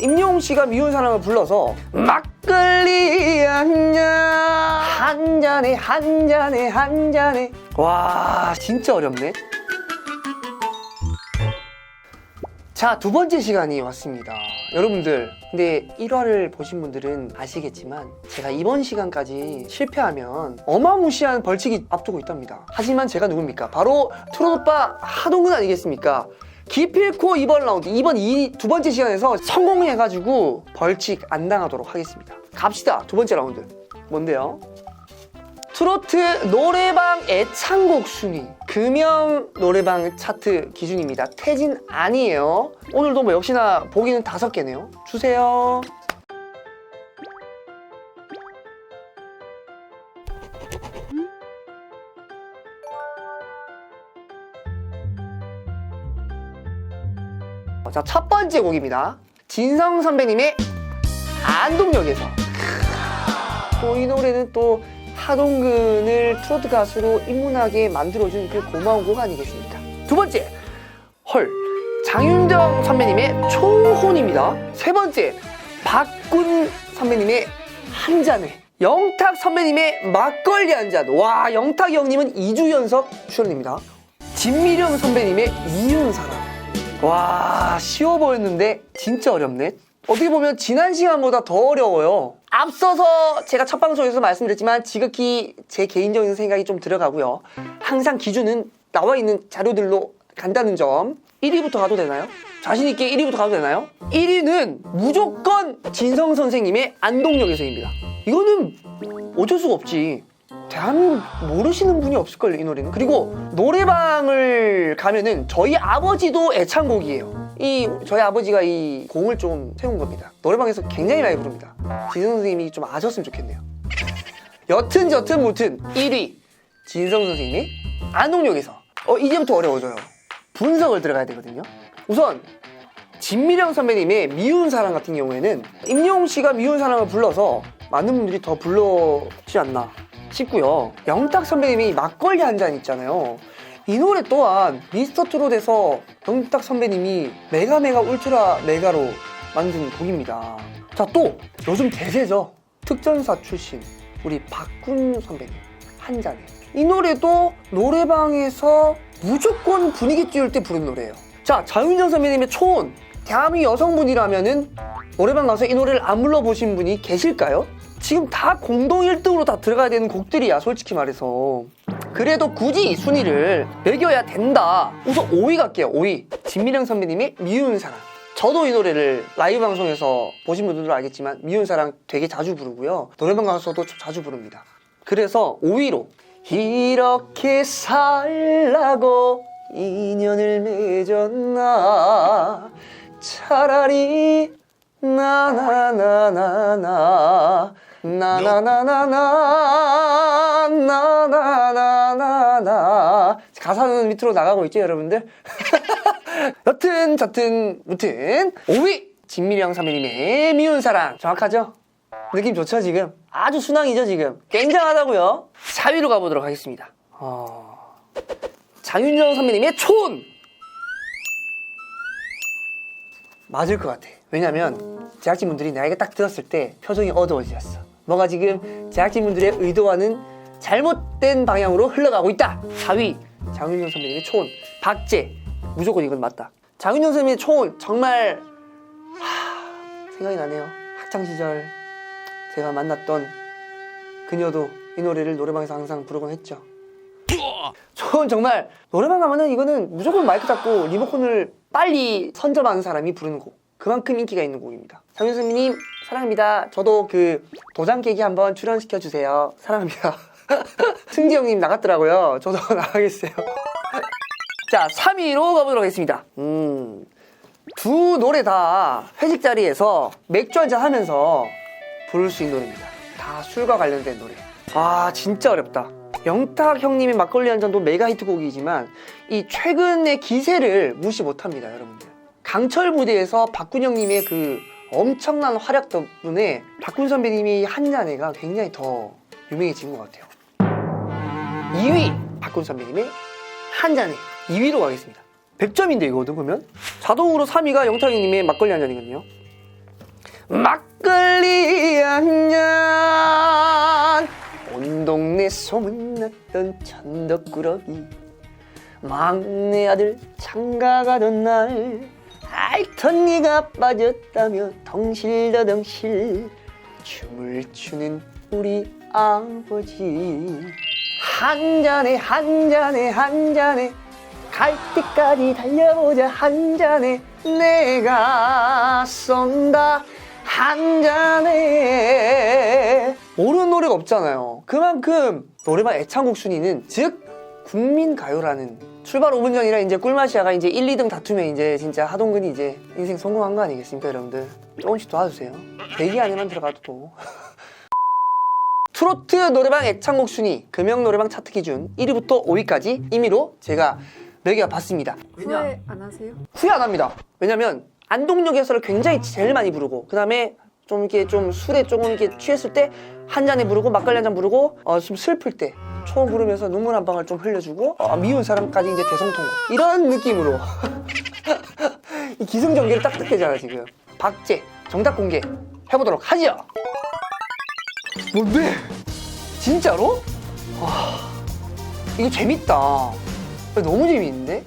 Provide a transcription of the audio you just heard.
임영웅 씨가 미운 사랑을 불러서 막걸리 한잔 한 잔에 한 잔에 한 잔에. 와 진짜 어렵네. 자 두 번째 시간이 왔습니다. 여러분들 근데 1화를 보신 분들은 아시겠지만 제가 이번 시간까지 실패하면 어마무시한 벌칙이 앞두고 있답니다. 하지만 제가 누굽니까? 바로 트롯 오빠 하동근 아니겠습니까 기필코 이번 라운드 이번 이 두 번째 시간에서 성공해가지고 벌칙 안 당하도록 하겠습니다 갑시다 두 번째 라운드 뭔데요? 트로트 노래방 애창곡 순위 금영 노래방 차트 기준입니다. 태진 아니에요. 오늘도 뭐 역시나 보기는 다섯 개네요. 주세요. 자, 첫 번째 곡입니다. 진성 선배님의 안동역에서. 또 이 노래는 또 하동근을 트로트 가수로 입문하게 만들어준 그 고마운 곡 아니겠습니까? 두 번째, 헐, 장윤정 선배님의 초혼입니다. 세 번째, 박군 선배님의 한 잔에. 영탁 선배님의 막걸리 한 잔. 와, 영탁 형님은 2주 연속 출연입니다. 진미령 선배님의 이윤사랑. 와, 쉬워 보였는데 진짜 어렵네. 어떻게 보면 지난 시간보다 더 어려워요. 앞서서 제가 첫 방송에서 말씀드렸지만 지극히 제 개인적인 생각이 좀 들어가고요. 항상 기준은 나와 있는 자료들로 간다는 점. 1위부터 가도 되나요? 자신있게 1위부터 가도 되나요? 1위는 무조건 진성 선생님의 안동역 에서입니다. 이거는 어쩔 수가 없지. 대한민국 모르시는 분이 없을걸요, 이 노래는. 그리고 노래방을 가면은 저희 아버지도 애창곡이에요. 이 저희 아버지가 이 공을 좀 세운 겁니다. 노래방에서 굉장히 많이 부릅니다. 진성 선생님이 좀 아셨으면 좋겠네요. 여튼 저튼 무튼 1위 진성 선생님이 안동역에서 어 이제부터 어려워져요. 분석을 들어가야 되거든요. 우선 진미령 선배님의 미운 사랑 같은 경우에는 임영웅 씨가 미운 사랑을 불러서 많은 분들이 더 불렀지 않나 싶고요. 영탁 선배님이 막걸리 한 잔 있잖아요. 이 노래 또한 미스터 트롯에서 영탁 선배님이 메가 메가 울트라 메가로 만든 곡입니다. 자, 또 요즘 대세죠. 특전사 출신 우리 박군 선배님 한 잔에 이 노래도 노래방에서 무조건 분위기 띄울 때 부른 노래예요. 자, 자윤정 선배님의 초혼 대한민국 여성분이라면은 노래방 가서 이 노래를 안 불러보신 분이 계실까요? 지금 다 공동 1등으로 다 들어가야 되는 곡들이야, 솔직히 말해서. 그래도 굳이 이 순위를 매겨야 된다. 우선 5위 갈게요, 5위. 진미령 선배님의 미운 사랑. 저도 이 노래를 라이브 방송에서 보신 분들도 알겠지만 미운 사랑 되게 자주 부르고요. 노래방 가서도 자주 부릅니다. 그래서 5위로 이렇게 살라고 인연을 맺었나 차라리 나나나나나 나나나나나 나나나나나 가사는 밑으로 나가고 있죠 여러분들? 여튼 저튼 무튼 5위! 진미령 선배님의 미운 사랑. 정확하죠? 느낌 좋죠 지금? 아주 순항이죠 지금? 굉장하다고요? 4위로 가보도록 하겠습니다. 어... 장윤정 선배님의 촌 맞을 것 같아. 왜냐면 제작진분들이 나에게 딱 들었을 때 표정이 어두워졌어 뭐가 지금 제작진분들의 의도와는 잘못된 방향으로 흘러가고 있다. 4위 장윤정 선배님의 촌 박제 무조건 이건 맞다. 장윤정 선배님의 촌 정말 하... 생각이 나네요. 학창 시절 제가 만났던 그녀도 이 노래를 노래방에서 항상 부르곤 했죠. 저는 정말 노래방 가면은 이거는 무조건 마이크 잡고 리모컨을 빨리 선점하는 사람이 부르는 곡 그만큼 인기가 있는 곡입니다. 장윤 선배님 사랑합니다. 저도 그 도장 깨기 한번 출연시켜 주세요. 사랑합니다. 승지 형님 나갔더라고요. 저도 나가겠어요. 자 3위로 가보도록 하겠습니다. 음, 두 노래 다 회식 자리에서 맥주 한잔 하면서 부를 수 있는 노래입니다. 다 술과 관련된 노래. 아 진짜 어렵다. 영탁 형님의 막걸리 한 잔도 메가 히트곡이지만 이 최근의 기세를 무시 못합니다 여러분들 강철 무대에서 박군 형님의 그 엄청난 활약 덕분에 박군 선배님이 한 잔에가 굉장히 더 유명해진 것 같아요. 2위 박군 선배님의 한 잔에 2위로 가겠습니다. 100점인데 이거거든 그러면? 자동으로 3위가 영탁 형님의 막걸리 한 잔이거든요. 막걸리 한 잔. 온 동네 소문났던 천덕꾸러기. 막내 아들 장가 가던 날 알턴니가 빠졌다며 덩실더덩실 춤을 추는 우리 아버지. 한 잔에 한 잔에 한 잔에 갈 때까지 달려보자. 한 잔에 내가 쏜다. 한 잔에. 모르는 노래가 없잖아요. 그만큼 노래방 애창곡 순위는 즉 국민가요라는 출발 5분 전이라 이제 꿀마시아가 이제 1, 2등 다투면 이제 진짜 하동근이 이제 인생 성공한 거 아니겠습니까 여러분들? 조금씩 도와주세요. 대기 안에만 들어가도 또. 트로트 노래방 애창곡 순위 금영 노래방 차트 기준 1위부터 5위까지 임의로 제가 매겨 봤습니다. 후회 안 하세요? 후회 안 합니다. 왜냐면 안동역에서를 굉장히 제일 많이 부르고 그 다음에 좀 이렇게 좀 술에 조금 이렇게 취했을 때 한 잔에 부르고 막걸리 한 잔 부르고 어, 좀 슬플 때 초 부르면서 눈물 한 방울 좀 흘려주고 어, 미운 사람까지 이제 대성통곡 이런 느낌으로 이 기승전결이 딱 느껴져요 지금 박제 정답 공개 해보도록 하죠. 뭔데? 진짜로? 와 이거 재밌다. 너무 재밌는데?